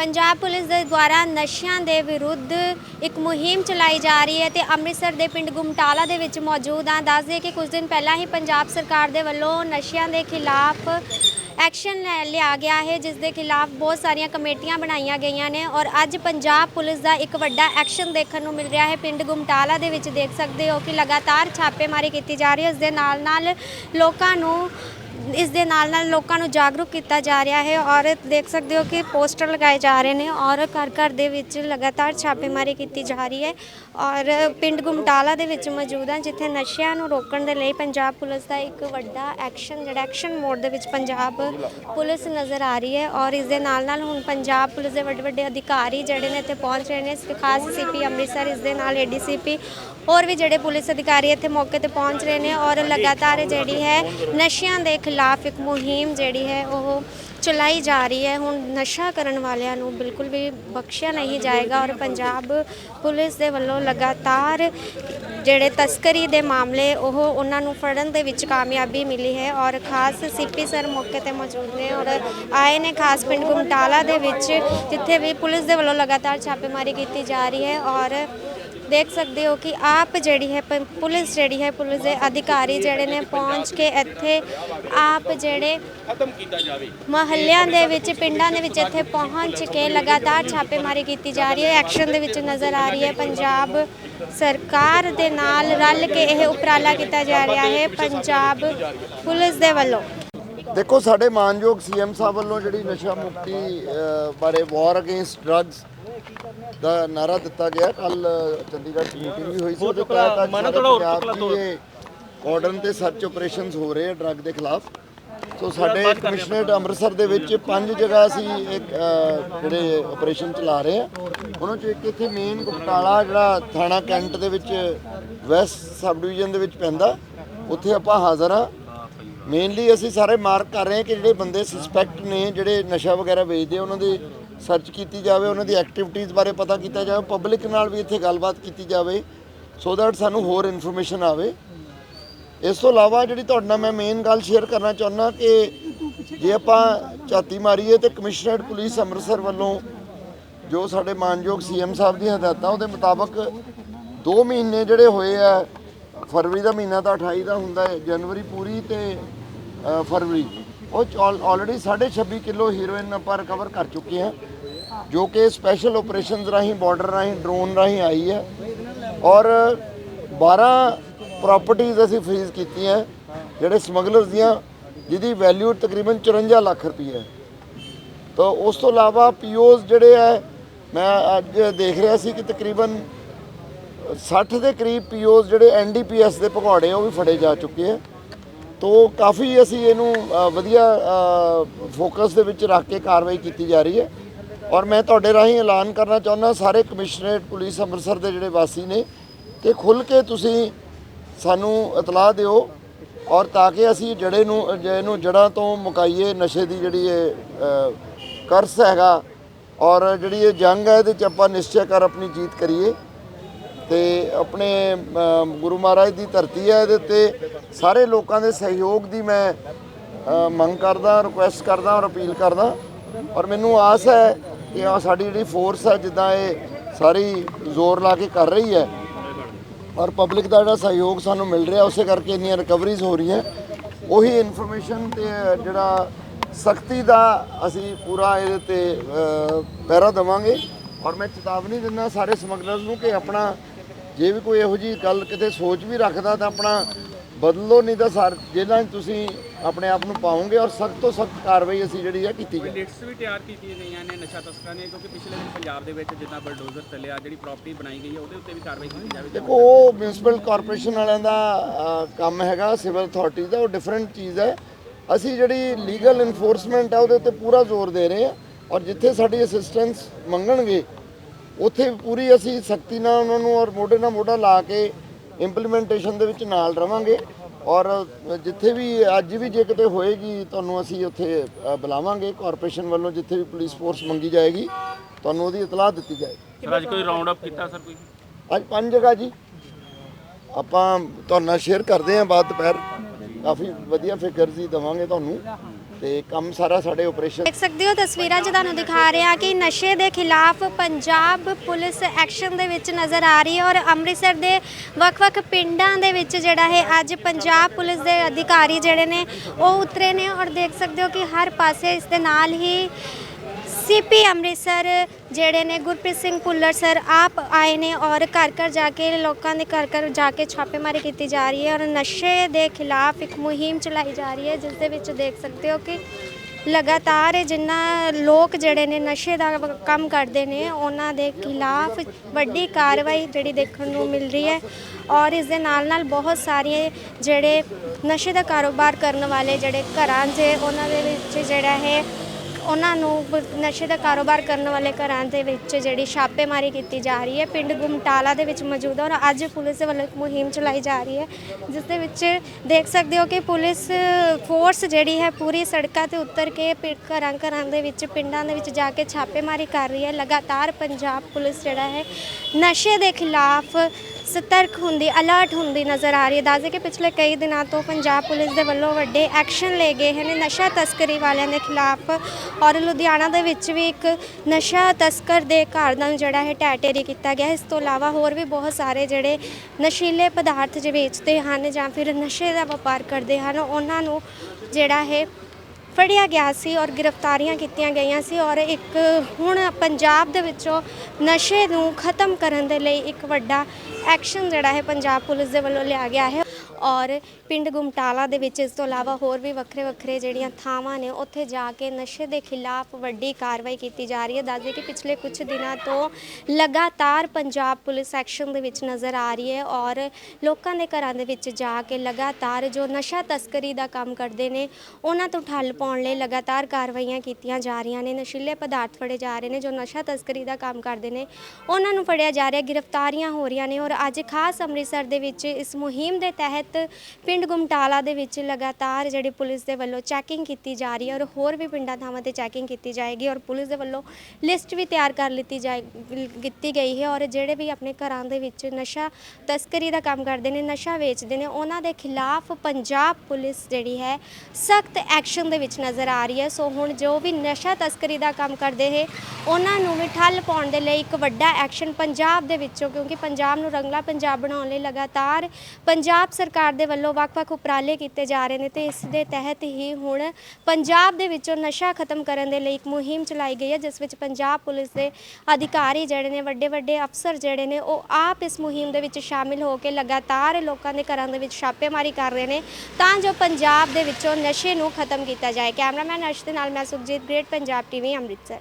Punjab police ਦੇ ਦੁਆਰਾ ਨਸ਼ਿਆਂ ਦੇ ਵਿਰੁੱਧ ਇੱਕ ਮੁਹਿੰਮ ਚਲਾਈ ਜਾ ਰਹੀ ਹੈ ਤੇ ਅੰਮ੍ਰਿਤਸਰ ਦੇ ਪਿੰਡ ਗੁਮਟਾਲਾ ਦੇ ਵਿੱਚ ਮੌਜੂਦ ਹਾਂ। ਦੱਸ ਦੇ ਕਿ ਕੁਝ ਦਿਨ ਪਹਿਲਾਂ ਹੀ ਪੰਜਾਬ ਸਰਕਾਰ ਦੇ ਵੱਲੋਂ ਨਸ਼ਿਆਂ ਦੇ ਖਿਲਾਫ ਐਕਸ਼ਨ ਲੈ ਲਿਆ ਗਿਆ ਹੈ, ਜਿਸ ਦੇ ਖਿਲਾਫ ਬਹੁਤ ਸਾਰੀਆਂ ਕਮੇਟੀਆਂ ਬਣਾਈਆਂ ਗਈਆਂ ਨੇ ਔਰ ਅੱਜ ਪੰਜਾਬ ਪੁਲਿਸ ਦਾ ਇੱਕ ਵੱਡਾ ਐਕਸ਼ਨ ਦੇਖਣ ਨੂੰ ਮਿਲ ਰਿਹਾ ਹੈ। ਪਿੰਡ ਗੁਮਟਾਲਾ ਦੇ ਵਿੱਚ ਦੇਖ ਸਕਦੇ ਹੋ ਕਿ ਲਗਾਤਾਰ ਛਾਪੇਮਾਰੀ ਕੀਤੀ ਜਾ ਰਹੀ ਹੈ। ਇਸ ਦੇ ਨਾਲ ਨਾਲ ਲੋਕਾਂ ਨੂੰ ਇਸ ਦੇ ਨਾਲ ਨਾਲ ਲੋਕਾਂ ਨੂੰ ਜਾਗਰੂਕ ਕੀਤਾ ਜਾ ਰਿਹਾ ਹੈ ਔਰ ਦੇਖ ਸਕਦੇ ਹੋ ਕਿ ਪੋਸਟਰ ਲਗਾਏ ਜਾ ਰਹੇ ਨੇ ਔਰ ਘਰ ਘਰ ਦੇ ਵਿੱਚ ਲਗਾਤਾਰ ਛਾਪੇਮਾਰੀ ਕੀਤੀ ਜਾ ਰਹੀ ਹੈ ਔਰ ਪਿੰਡ ਗੁਮਟਾਲਾ ਦੇ ਵਿੱਚ ਮੌਜੂਦ ਹਾਂ, ਜਿੱਥੇ ਨਸ਼ਿਆਂ ਨੂੰ ਰੋਕਣ ਦੇ ਲਈ ਪੰਜਾਬ ਪੁਲਿਸ ਦਾ ਇੱਕ ਵੱਡਾ ਐਕਸ਼ਨ, ਜਿਹੜਾ ਐਕਸ਼ਨ ਮੋਡ ਦੇ ਵਿੱਚ ਪੰਜਾਬ ਪੁਲਿਸ ਨਜ਼ਰ ਆ ਰਹੀ ਹੈ ਔਰ ਇਸ ਦੇ ਨਾਲ ਨਾਲ ਹੁਣ ਪੰਜਾਬ ਪੁਲਿਸ ਦੇ ਵੱਡੇ ਵੱਡੇ ਅਧਿਕਾਰੀ ਜਿਹੜੇ ਨੇ ਇੱਥੇ ਪਹੁੰਚ ਰਹੇ ਨੇ ਖਾਸ ਸੀਪੀ ਅੰਮ੍ਰਿਤਸਰ, ਇਸ ਦੇ ਨਾਲ ਏਡੀਸੀਪੀ ਹੋਰ ਵੀ ਜਿਹੜੇ ਪੁਲਿਸ ਅਧਿਕਾਰੀ ਇੱਥੇ ਮੌਕੇ ਤੇ ਪਹੁੰਚ ਰਹੇ ਨੇ ਔਰ ਲਗਾਤਾਰ ਜਿਹੜੀ ਹੈ ਨਸ਼ਿਆਂ ਦੇ ਖਿਲਾਫ ਇੱਕ ਮੁਹਿੰਮ ਜਿਹੜੀ ਹੈ ਉਹ ਚਲਾਈ ਜਾ ਰਹੀ ਹੈ। ਹੁਣ ਨਸ਼ਾ ਕਰਨ ਵਾਲਿਆਂ ਨੂੰ ਬਿਲਕੁਲ ਵੀ ਬਖਸ਼ਿਆ ਨਹੀਂ ਜਾਏਗਾ ਔਰ ਪੰਜਾਬ ਪੁਲਿਸ ਦੇ ਵੱਲੋਂ ਲਗਾਤਾਰ ਜਿਹੜੇ ਤਸਕਰੀ ਦੇ ਮਾਮਲੇ ਉਹ ਉਹਨਾਂ ਨੂੰ ਫੜਨ ਦੇ ਵਿੱਚ ਕਾਮਯਾਬੀ ਮਿਲੀ ਹੈ ਔਰ ਖਾਸ ਸੀਪੀ ਸਰ ਮੌਕੇ ਤੇ ਮੌਜੂਦ ਨੇ ਔਰ ਆਏ ਨੇ ਖਾਸ ਪਿੰਡ ਗੁਮਟਾਲਾ ਦੇ ਵਿੱਚ, ਜਿੱਥੇ ਵੀ ਪੁਲਿਸ ਦੇ ਵੱਲੋਂ ਲਗਾਤਾਰ ਛਾਪੇਮਾਰੀ ਕੀਤੀ ਜਾ ਰਹੀ ਹੈ ਔਰ ਦੇਖ ਸਕਦੇ ਹੋ ਕਿ ਆਪ ਜਿਹੜੀ ਹੈ ਪ- ਪੁਲਿਸ ਜਿਹੜੀ ਹੈ ਪੁਲਿਸ ਦੇ ਅਧਿਕਾਰੀ ਜਿਹੜੇ ਨੇ ਪਹੁੰਚ ਕੇ ਇੱਥੇ ਆਪ ਜਿਹੜੇ ਖਤਮ ਕੀਤਾ ਜਾਵੇ ਮਹੱਲਿਆਂ ਦੇ ਵਿੱਚ, ਪਿੰਡਾਂ ਦੇ ਵਿੱਚ ਇੱਥੇ ਪਹੁੰਚ ਕੇ ਲਗਾਤਾਰ ਛਾਪੇਮਾਰੀ ਕੀਤੀ ਜਾ ਰਹੀ ਹੈ, ਐਕਸ਼ਨ ਦੇ ਵਿੱਚ ਨਜ਼ਰ ਆ ਰਹੀ ਹੈ, ਪੰਜਾਬ ਸਰਕਾਰ ਦੇ ਨਾਲ ਰਲ ਕੇ ਇਹ ਉਪਰਾਲਾ ਕੀਤਾ ਜਾ ਰਿਹਾ ਹੈ ਪੰਜਾਬ ਪੁਲਿਸ ਦੇ ਵੱਲੋਂ। ਦੇਖੋ ਸਾਡੇ ਮਾਨਯੋਗ ਸੀਐਮ ਸਾਹਿਬ ਵੱਲੋਂ ਜਿਹੜੀ ਨਸ਼ਾ ਮੁਕਤੀ ਅ, ਬਾਰੇ ਵਾਰ ਅਗੇਂਸਟ ਡਰੱਗਸ ਦਾ ਨਾਰਾ ਦਿੱਤਾ ਗਿਆ। ਕੱਲ ਚੰਡੀਗੜ੍ਹ 'ਚ ਮੀਟਿੰਗ ਵੀ ਹੋਈ ਸੀ ਉਹਦੇ ਤਹਿਤ ਅੱਜ ਥੋੜ੍ਹਾ ਪੰਜਾਬ ਉਤਲਾ 'ਚ ਇਹ ਕਾਰਡਨ ਤੇ ਸਰਚ ਆਪਰੇਸ਼ਨਸ ਹੋ ਰਹੇ ਆ ਡਰੱਗ ਦੇ ਖਿਲਾਫ। ਸੋ ਸਾਡੇ ਕਮਿਸ਼ਨਰੇਟ ਅੰਮ੍ਰਿਤਸਰ ਦੇ ਵਿੱਚ ਪੰਜ ਜਗ੍ਹਾ ਅਸੀਂ ਇੱਕ ਜਿਹੜੇ ਆਪਰੇਸ਼ਨ ਚਲਾ ਰਹੇ ਆ ਉਹਨਾਂ ਚੋਂ ਇੱਕ ਇੱਥੇ ਮੇਨ ਗੁਪਟਾਲਾ ਜਿਹੜਾ ਥਾਣਾ ਕੈਂਟ ਦੇ ਵਿੱਚ ਵੈਸਟ ਸਬ ਡਿਵੀਜ਼ਨ ਦੇ ਵਿੱਚ ਪੈਂਦਾ ਉੱਥੇ ਆਪਾਂ ਹਾਜ਼ਰ ਆ ਮੇਨਲੀ ਅਸੀਂ ਸਾਰੇ ਮਾਰਕ ਕਰ ਰਹੇ ਹਾਂ ਕਿ ਜਿਹੜੇ ਬੰਦੇ ਸਸਪੈਕਟ ਨੇ ਜਿਹੜੇ ਨਸ਼ਾ ਵਗੈਰਾ ਵੇਚਦੇ ਆ, ਉਹਨਾਂ ਦੀ ਸਰਚ ਕੀਤੀ ਜਾਵੇ ਉਹਨਾਂ ਦੀ ਐਕਟੀਵਿਟੀਜ਼ ਬਾਰੇ ਪਤਾ ਕੀਤਾ ਜਾਵੇ ਪਬਲਿਕ ਨਾਲ ਵੀ ਇੱਥੇ ਗੱਲਬਾਤ ਕੀਤੀ ਜਾਵੇ ਸੋ ਦੈਟ ਸਾਨੂੰ ਹੋਰ ਇਨਫੋਰਮੇਸ਼ਨ ਆਵੇ। ਇਸ ਤੋਂ ਇਲਾਵਾ ਜਿਹੜੀ ਤੁਹਾਡੇ ਨਾਲ ਮੈਂ ਮੇਨ ਗੱਲ ਸ਼ੇਅਰ ਕਰਨਾ ਚਾਹੁੰਦਾ ਕਿ ਜੇ ਆਪਾਂ ਝਾਤੀ ਮਾਰੀਏ ਤੇ ਕਮਿਸ਼ਨਰੇਟ ਪੁਲਿਸ ਅੰਮ੍ਰਿਤਸਰ ਵੱਲੋਂ ਜੋ ਸਾਡੇ ਮਾਨਯੋਗ ਸੀਐਮ ਸਾਹਿਬ ਦੀਆਂ ਹਦਾਇਤਾਂ ਉਹਦੇ ਮੁਤਾਬਕ 2 ਮਹੀਨੇ ਜਿਹੜੇ ਹੋਏ ਆ, ਫਰਵਰੀ ਦਾ ਮਹੀਨਾ ਤਾਂ 28 ਦਾ ਹੁੰਦਾ ਹੈ, ਜਨਵਰੀ ਪੂਰੀ ਤੇ ਫਰਵਰੀ। ਉਹ ਆਲਰੇਡੀ 26.5 ਕਿਲੋ ਹੀਰੋਇਨ ਆਪਾਂ ਰਿਕਵਰ ਕਰ ਚੁੱਕੇ ਹਾਂ, ਜੋ ਕਿ ਸਪੈਸ਼ਲ ਆਪਰੇਸ਼ਨਸ ਰਾਹੀਂ ਬਾਰਡਰ ਰਾਹੀਂ ਡਰੋਨ ਰਾਹੀਂ ਆਈ ਹੈ। ਔਰ 12 ਪ੍ਰਾਪਰਟੀਆਂ ਅਸੀਂ ਫ੍ਰੀਜ਼ ਕੀਤੀਆਂ, ਜਿਹੜੇ ਸਮਗਲਰਸ ਦੀਆਂ, ਜਿਹਦੀ ਵੈਲਿਊ ਤਕਰੀਬਨ 54 ਲੱਖ ਰੁਪਏ ਹੈ। ਤਾਂ ਉਸ ਤੋਂ ਇਲਾਵਾ ਪੀਓਜ਼ ਜਿਹੜੇ ਹੈ, ਮੈਂ ਅੱਜ ਦੇਖ ਰਿਹਾ ਸੀ ਕਿ ਤਕਰੀਬਨ 60 ਦੇ ਕਰੀਬ ਪੀਓਜ਼ ਜਿਹੜੇ ਐਨਡੀਪੀਐਸ ਦੇ ਭਗੌੜੇ ਉਹ ਵੀ ਫੜੇ ਜਾ ਚੁੱਕੇ ਆ। ਤੋ ਕਾਫੀ ਅਸੀਂ ਇਹਨੂੰ ਵਧੀਆ ਫੋਕਸ ਦੇ ਵਿੱਚ ਰੱਖ ਕੇ ਕਾਰਵਾਈ ਕੀਤੀ ਜਾ ਰਹੀ ਹੈ। ਔਰ ਮੈਂ ਤੁਹਾਡੇ ਰਾਹੀਂ ਐਲਾਨ ਕਰਨਾ ਚਾਹੁੰਦਾ, ਸਾਰੇ ਕਮਿਸ਼ਨਰੇਟ ਪੁਲਿਸ ਅੰਮ੍ਰਿਤਸਰ ਦੇ ਜਿਹੜੇ ਵਾਸੀ ਨੇ ਕਿ ਖੁੱਲ ਕੇ ਤੁਸੀਂ ਸਾਨੂੰ ਇਤਲਾਹ ਦਿਓ ਔਰ ਤਾਂ ਕਿ ਅਸੀਂ ਜੜੇ ਨੂੰ, ਜੇ ਇਹਨੂੰ ਜੜਾਂ ਤੋਂ ਮੁਕਾਈਏ, ਨਸ਼ੇ ਦੀ ਜਿਹੜੀ ਇਹ ਕਰਸ ਹੈਗਾ ਔਰ ਜਿਹੜੀ ਇਹ ਜੰਗ ਹੈ ਇਹਦੇ ਚ ਆਪਾਂ ਨਿਸ਼ਚੈ ਕਰ ਆਪਣੀ ਜੀਤ ਕਰੀਏ ਤੇ ਆਪਣੇ ਗੁਰੂ ਮਹਾਰਾਜ ਦੀ ਧਰਤੀ ਹੈ ਇਹਦੇ ਤੇ ਸਾਰੇ ਲੋਕਾਂ ਦੇ ਸਹਿਯੋਗ ਦੀ ਮੈਂ ਮੰਗ ਕਰਦਾ ਰਿਕੁਐਸਟ ਕਰਦਾ ਔਰ ਅਪੀਲ ਕਰਦਾ ਔਰ ਮੈਨੂੰ ਆਸ ਹੈ ਕਿ ਆਹ ਸਾਡੀ ਜਿਹੜੀ ਫੋਰਸ ਹੈ ਜਿੱਦਾਂ ਇਹ ਸਾਰੀ ਜ਼ੋਰ ਲਾ ਕੇ ਕਰ ਰਹੀ ਹੈ ਔਰ ਪਬਲਿਕ ਦਾ ਜਿਹੜਾ ਸਹਿਯੋਗ ਸਾਨੂੰ ਮਿਲ ਰਿਹਾ, ਉਸੇ ਕਰਕੇ ਇੰਨੀਆਂ ਰਿਕਵਰੀਜ਼ ਹੋ ਰਹੀਆਂ। ਉਹੀ ਇਨਫੋਰਮੇਸ਼ਨ ਤੇ, ਜਿਹੜਾ ਸਖਤੀ ਦਾ ਅਸੀਂ ਪੂਰਾ ਇਹਦੇ ਤੇ ਪਹਿਰਾ ਦੇਵਾਂਗੇ। ਔਰ ਮੈਂ ਚੇਤਾਵਨੀ ਦਿੰਦਾ ਸਾਰੇ ਸਮਗਲਰਸ ਨੂੰ ਕਿ ਆਪਣਾ ਜੇ ਵੀ ਕੋਈ ਇਹੋ ਜੀ ਗੱਲ ਕਿਤੇ ਸੋਚ ਵੀ ਰੱਖਦਾ, ਤਾਂ ਆਪਣਾ ਬਦਲੋ, ਨਹੀਂ ਤਾਂ ਸਰ ਜੇਲ੍ਹਾਂ 'ਚ ਤੁਸੀਂ ਆਪਣੇ ਆਪ ਨੂੰ ਪਾਓਗੇ ਔਰ ਸਖਤ ਤੋਂ ਸਖਤ ਕਾਰਵਾਈ ਅਸੀਂ ਜਿਹੜੀ ਹੈ ਕੀਤੀ ਜਾਏ ਲਿਸਟਸ ਵੀ ਤਿਆਰ ਕੀਤੀਆਂ ਗਈਆਂ ਨੇ ਨਸ਼ਾ ਤਸਕਰਾਂ ਨੇ ਕਿਉਂਕਿ ਪਿਛਲੇ ਦਿਨ ਪੰਜਾਬ ਦੇ ਵਿੱਚ ਜਿੱਦਾਂ ਬਲਡੋਜ਼ਰ ਚੱਲਿਆ ਜਿਹੜੀ ਪ੍ਰਾਪਰਟੀ ਬਣਾਈ ਗਈ ਹੈ ਉਹਦੇ ਉੱਤੇ ਵੀ ਕਾਰਵਾਈ ਕੀਤੀ ਜਾਵੇ। ਦੇਖੋ ਉਹ ਮਿਊਨਿਸਪਲ ਕਾਰਪੋਰੇਸ਼ਨ ਵਾਲਿਆਂ ਦਾ ਕੰਮ ਹੈਗਾ ਸਿਵਲ ਅਥਾਰਟੀ ਦਾ ਉਹ ਡਿਫਰੈਂਟ ਚੀਜ਼ ਹੈ। ਅਸੀਂ ਜਿਹੜੀ ਲੀਗਲ ਇਨਫੋਰਸਮੈਂਟ ਹੈ ਉਹਦੇ ਉੱਤੇ ਪੂਰਾ ਜ਼ੋਰ ਦੇ ਰਹੇ ਹਾਂ। ਔਰ ਜਿੱਥੇ ਸਾਡੀ ਅਸਿਸਟੈਂਸ ਮੰਗਣਗੇ ਉੱਥੇ ਪੂਰੀ ਅਸੀਂ ਸਖਤੀ ਨਾਲ ਉਹਨਾਂ ਨੂੰ ਔਰ ਮੋਢੇ ਨਾਲ ਮੋਢਾ ਲਾ ਕੇ ਇੰਪਲੀਮੈਂਟੇਸ਼ਨ ਦੇ ਵਿੱਚ ਨਾਲ ਰਵਾਂਗੇ। ਔਰ ਜਿੱਥੇ ਵੀ ਅੱਜ ਵੀ ਜੇ ਕਿਤੇ ਹੋਏਗੀ ਤੁਹਾਨੂੰ ਅਸੀਂ ਉੱਥੇ ਬੁਲਾਵਾਂਗੇ ਕਾਰਪੋਰੇਸ਼ਨ ਵੱਲੋਂ ਜਿੱਥੇ ਵੀ ਪੁਲਿਸ ਫੋਰਸ ਮੰਗੀ ਜਾਏਗੀ ਤੁਹਾਨੂੰ ਉਹਦੀ ਇਤਲਾਹ ਦਿੱਤੀ ਜਾਏਗੀ। ਸਰ ਅੱਜ ਕੋਈ ਰਾਉਂਡ ਅਪ ਕੀਤਾ ਸਰ ਕੋਈ? ਅੱਜ ਪੰਜ ਜਗ੍ਹਾ ਜੀ। ਆਪਾਂ ਤੁਹਾਡੇ ਨਾਲ ਸ਼ੇਅਰ ਕਰਦੇ ਹਾਂ ਬਾਅਦ ਦੁਪਹਿਰ। ਕਾਫੀ ਵਧੀਆ ਫਿਗਰਸ ਹੀ ਦਵਾਂਗੇ ਤੁਹਾਨੂੰ। ਤੇ ਕੰਮ ਸਾਰਾ ਸਾਡੇ ਆਪਰੇਸ਼ਨ ਦੇਖ ਸਕਦੇ ਹੋ ਤਸਵੀਰਾਂ 'ਚ ਤੁਹਾਨੂੰ ਦਿਖਾ ਰਿਹਾ ਕਿ ਨਸ਼ੇ ਦੇ ਖਿਲਾਫ ਪੰਜਾਬ ਪੁਲਿਸ ਐਕਸ਼ਨ ਦੇ ਵਿੱਚ ਨਜ਼ਰ ਆ ਰਹੀ ਹੈ ਔਰ ਅੰਮ੍ਰਿਤਸਰ ਦੇ ਵੱਖ-ਵੱਖ ਪਿੰਡਾਂ ਦੇ ਵਿੱਚ ਜਿਹੜਾ ਹੈ ਅੱਜ ਪੰਜਾਬ ਪੁਲਿਸ ਦੇ ਅਧਿਕਾਰੀ ਜਿਹੜੇ ਨੇ ਉਹ ਉਤਰੇ ਨੇ ਔਰ ਦੇਖ ਸਕਦੇ ਹੋ ਕਿ ਹਰ ਪਾਸੇ ਇਸ ਦੇ ਨਾਲ ਹੀ ਸੀਪੀ ਅੰਮ੍ਰਿਤਸਰ ਜਿਹੜੇ ਨੇ ਗੁਰਪ੍ਰੀਤ ਸਿੰਘ ਭੁੱਲਰ ਸਰ, ਆਪ ਆਏ ਨੇ ਔਰ ਘਰ ਘਰ ਜਾ ਕੇ, ਲੋਕਾਂ ਦੇ ਘਰ ਘਰ ਜਾ ਕੇ ਛਾਪੇਮਾਰੀ ਕੀਤੀ ਜਾ ਰਹੀ ਹੈ ਔਰ ਨਸ਼ੇ ਦੇ ਖਿਲਾਫ ਇੱਕ ਮੁਹਿੰਮ ਚਲਾਈ ਜਾ ਰਹੀ ਹੈ, ਜਿਸ ਦੇ ਵਿੱਚ ਦੇਖ ਸਕਦੇ ਹੋ ਕਿ ਲਗਾਤਾਰ ਜਿੰਨਾ ਲੋਕ ਜਿਹੜੇ ਨੇ ਨਸ਼ੇ ਦਾ ਕੰਮ ਕਰਦੇ ਨੇ, ਉਹਨਾਂ ਦੇ ਖਿਲਾਫ ਵੱਡੀ ਕਾਰਵਾਈ ਜਿਹੜੀ ਦੇਖਣ ਨੂੰ ਮਿਲ ਰਹੀ ਹੈ ਔਰ ਇਸ ਦੇ ਨਾਲ ਨਾਲ ਬਹੁਤ ਸਾਰੇ ਜਿਹੜੇ ਨਸ਼ੇ ਦਾ ਕਾਰੋਬਾਰ ਕਰਨ ਵਾਲੇ ਜਿਹੜੇ ਘਰਾਂ 'ਚ, ਉਹਨਾਂ ਦੇ ਵਿੱਚ ਜਿਹੜਾ ਹੈ ਉਹਨਾਂ ਨੂੰ ਬ- ਨਸ਼ੇ ਦਾ ਕਾਰੋਬਾਰ ਕਰਨ ਵਾਲੇ ਘਰਾਂ ਦੇ ਵਿੱਚ ਜਿਹੜੀ ਛਾਪੇਮਾਰੀ ਕੀਤੀ ਜਾ ਰਹੀ ਹੈ, ਪਿੰਡ ਗੁਮਟਾਲਾ ਦੇ ਵਿੱਚ ਮੌਜੂਦ ਹੈ ਔਰ ਅੱਜ ਪੁਲਿਸ ਦੇ ਵੱਲੋਂ ਇੱਕ ਮੁਹਿੰਮ ਚਲਾਈ ਜਾ ਰਹੀ ਹੈ, ਜਿਸ ਦੇ ਵਿੱਚ ਦੇਖ ਸਕਦੇ ਹੋ ਕਿ ਪੁਲਿਸ ਫੋਰਸ ਜਿਹੜੀ ਹੈ ਪੂਰੀ ਸੜਕਾਂ ਤੇ ਉਤਰ ਕੇ ਪਿ- ਘਰਾਂ ਘਰਾਂ ਦੇ ਵਿੱਚ ਪਿੰਡਾਂ ਦੇ ਵਿੱਚ ਜਾ ਕੇ ਛਾਪੇਮਾਰੀ ਕਰ ਰਹੀ ਹੈ। ਲਗਾਤਾਰ ਪੰਜਾਬ ਪੁਲਿਸ ਜਿਹੜਾ ਹੈ ਨਸ਼ੇ ਦੇ ਖਿਲਾਫ ਸਤਰਕ ਹੁੰਦੀ ਅਲਰਟ ਹੁੰਦੀ ਨਜ਼ਰ ਆ ਰਹੀ ਹੈ। ਦੱਸਦੇ ਕਿ ਪਿਛਲੇ ਕਈ ਦਿਨਾਂ ਤੋਂ ਪੰਜਾਬ ਪੁਲਿਸ ਦੇ ਵੱਲੋਂ ਵੱਡੇ ਐਕਸ਼ਨ ਲਏ ਗਏ ਹਨ। ਨਸ਼ਾ ਤਸਕਰੀ ਵਾਲਿਆਂ ਦੇ ਖਿਲਾਫ ਔਰ ਲੁਧਿਆਣਾ ਦੇ ਵਿੱਚ ਵੀ ਇੱਕ ਨਸ਼ਾ ਤਸਕਰ ਦੇ ਘਰ ਦਾ ਜਿਹੜਾ ਹੈ ਟੈਟੇਰੀ ਕੀਤਾ ਗਿਆ। ਇਸ ਤੋਂ ਇਲਾਵਾ ਹੋਰ ਵੀ ਬਹੁਤ ਸਾਰੇ ਜਿਹੜੇ ਨਸ਼ੀਲੇ ਪਦਾਰਥ ਜੇ ਵੇਚਦੇ ਹਨ ਜਾਂ ਫਿਰ ਨਸ਼ੇ ਦਾ ਵਪਾਰ ਕਰਦੇ ਹਨ, ਉਹਨਾਂ ਨੂੰ ਜਿਹੜਾ ਹੈ ਫੜਿਆ ਗਿਆ ਸੀ ਔਰ ਗ੍ਰਿਫਤਾਰੀਆਂ ਕੀਤੀਆਂ ਗਈਆਂ ਸੀ ਔਰ ਇੱਕ ਹੁਣ ਪੰਜਾਬ ਦੇ ਵਿੱਚੋਂ ਨਸ਼ੇ ਨੂੰ ਖਤਮ ਕਰਨ ਦੇ ਲਈ ਇੱਕ ਵੱਡਾ ਐਕਸ਼ਨ ਜਿਹੜਾ ਹੈ ਪੰਜਾਬ ਪੁਲਿਸ ਦੇ ਵੱਲੋਂ ਲਿਆ ਗਿਆ ਹੈ। ਔਰ ਪਿੰਡ ਗੁਮਟਾਲਾ ਦੇ ਵਿੱਚ ਇਸ ਤੋਂ ਇਲਾਵਾ ਹੋਰ ਵੀ ਵੱਖਰੇ ਵੱਖਰੇ ਜਿਹੜੀਆਂ ਥਾਵਾਂ ਨੇ, ਉੱਥੇ ਜਾ ਕੇ ਨਸ਼ੇ ਦੇ ਖਿਲਾਫ ਵੱਡੀ ਕਾਰਵਾਈ ਕੀਤੀ ਜਾ ਰਹੀ ਹੈ। ਦੱਸਦੇ ਕਿ ਪਿਛਲੇ ਕੁਝ ਦਿਨਾਂ ਤੋਂ ਲਗਾਤਾਰ ਪੰਜਾਬ ਪੁਲਿਸ ਐਕਸ਼ਨ ਦੇ ਵਿੱਚ ਨਜ਼ਰ ਆ ਰਹੀ ਹੈ ਔਰ ਲੋਕਾਂ ਦੇ ਘਰਾਂ ਦੇ ਵਿੱਚ ਜਾ ਕੇ ਲਗਾਤਾਰ ਜੋ ਨਸ਼ਾ ਤਸਕਰੀ ਦਾ ਕੰਮ ਕਰਦੇ ਨੇ, ਉਹਨਾਂ ਤੋਂ ਠੱਲ ਪਾਉਣ ਲਈ ਲਗਾਤਾਰ ਕਾਰਵਾਈਆਂ ਕੀਤੀਆਂ ਜਾ ਰਹੀਆਂ ਨੇ। ਨਸ਼ੀਲੇ ਪਦਾਰਥ ਫੜੇ ਜਾ ਰਹੇ ਨੇ, ਜੋ ਨਸ਼ਾ ਤਸਕਰੀ ਦਾ ਕੰਮ ਕਰਦੇ ਨੇ, ਉਹਨਾਂ ਨੂੰ ਫੜਿਆ ਜਾ ਰਿਹਾ, ਗ੍ਰਿਫਤਾਰੀਆਂ ਹੋ ਰਹੀਆਂ ਨੇ ਔਰ ਅੱਜ ਖਾਸ ਅੰਮ੍ਰਿਤਸਰ ਦੇ ਵਿੱਚ ਇਸ ਮੁਹਿੰਮ ਦੇ ਤਹਿਤ ਪਿੰਡ ਗੁਮਟਾਲਾ ਦੇ ਵਿੱਚ ਲਗਾਤਾਰ ਜਿਹੜੀ ਪੁਲਿਸ ਦੇ ਵੱਲੋਂ ਚੈਕਿੰਗ ਕੀਤੀ ਜਾ ਰਹੀ ਹੈ ਔਰ ਹੋਰ ਵੀ ਪਿੰਡਾਂ ਥਾਵਾਂ ਤੇ ਚੈਕਿੰਗ ਕੀਤੀ ਜਾਏਗੀ ਔਰ ਪੁਲਿਸ ਦੇ ਵੱਲੋਂ ਲਿਸਟ ਵੀ ਤਿਆਰ ਕਰ ਲਿੱਤੀ ਜਾਏ ਕੀਤੀ ਗਈ ਹੈ ਔਰ ਜਿਹੜੇ ਵੀ ਆਪਣੇ ਘਰਾਂ ਦੇ ਵਿੱਚ ਨਸ਼ਾ ਤਸਕਰੀ ਦਾ ਕੰਮ ਕਰਦੇ ਨੇ, ਨਸ਼ਾ ਵੇਚਦੇ ਨੇ, ਉਹਨਾਂ ਦੇ ਖਿਲਾਫ ਪੰਜਾਬ ਪੁਲਿਸ ਜਿਹੜੀ ਹੈ ਸਖਤ ਐਕਸ਼ਨ ਦੇ ਵਿੱਚ ਨਜ਼ਰ ਆ ਰਹੀ ਹੈ। ਸੋ ਹੁਣ ਜੋ ਵੀ ਨਸ਼ਾ ਤਸਕਰੀ ਦਾ ਕੰਮ ਕਰਦੇ ਹੈ ਉਹਨਾਂ ਨੂੰ ਵੀ ਠੱਲ ਪਾਉਣ ਦੇ ਲਈ ਇੱਕ ਵੱਡਾ ਐਕਸ਼ਨ ਪੰਜਾਬ ਦੇ ਵਿੱਚੋਂ, ਕਿਉਂਕਿ ਪੰਜਾਬ ਨੂੰ ਰੰਗਲਾ ਪੰਜਾਬ ਬਣਾਉਣ ਲਈ ਲਗਾਤਾਰ ਪੰਜਾਬ ਸਰਕਾਰ ਦੇ ਵੱਲੋਂ ਵੱਖ-ਵੱਖ ਉਪਰਾਲੇ ਕੀਤੇ ਜਾ ਰਹੇ ਨੇ ਤੇ ਇਸ ਦੇ ਤਹਿਤ ਹੀ ਹੁਣ ਪੰਜਾਬ ਦੇ ਵਿੱਚੋਂ ਨਸ਼ਾ ਖਤਮ ਕਰਨ ਦੇ ਲਈ ਇੱਕ ਮੁਹਿੰਮ ਚਲਾਈ ਗਈ ਹੈ, ਜਿਸ ਵਿੱਚ ਪੰਜਾਬ ਪੁਲਿਸ ਦੇ ਅਧਿਕਾਰੀ ਜਿਹੜੇ ਨੇ, ਵੱਡੇ-ਵੱਡੇ ਅਫਸਰ ਜਿਹੜੇ ਨੇ, ਉਹ ਆਪ ਇਸ ਮੁਹਿੰਮ ਦੇ ਵਿੱਚ ਸ਼ਾਮਿਲ ਹੋ ਕੇ ਲਗਾਤਾਰ ਲੋਕਾਂ ਦੇ ਘਰਾਂ ਦੇ ਵਿੱਚ ਛਾਪੇਮਾਰੀ ਕਰ ਰਹੇ ਨੇ ਤਾਂ ਜੋ ਪੰਜਾਬ ਦੇ ਵਿੱਚੋਂ ਨਸ਼ੇ ਨੂੰ ਖਤਮ ਕੀਤਾ ਜਾਏ। ਕੈਮਰਾਮੈਨ ਅਰਸ਼ ਦੇ ਨਾਲ ਮੈਂ ਸੁਖਜੀਤ, ਗ੍ਰੇਟ ਪੰਜਾਬ ਟੀਵੀ, ਅੰਮ੍ਰਿਤਸਰ।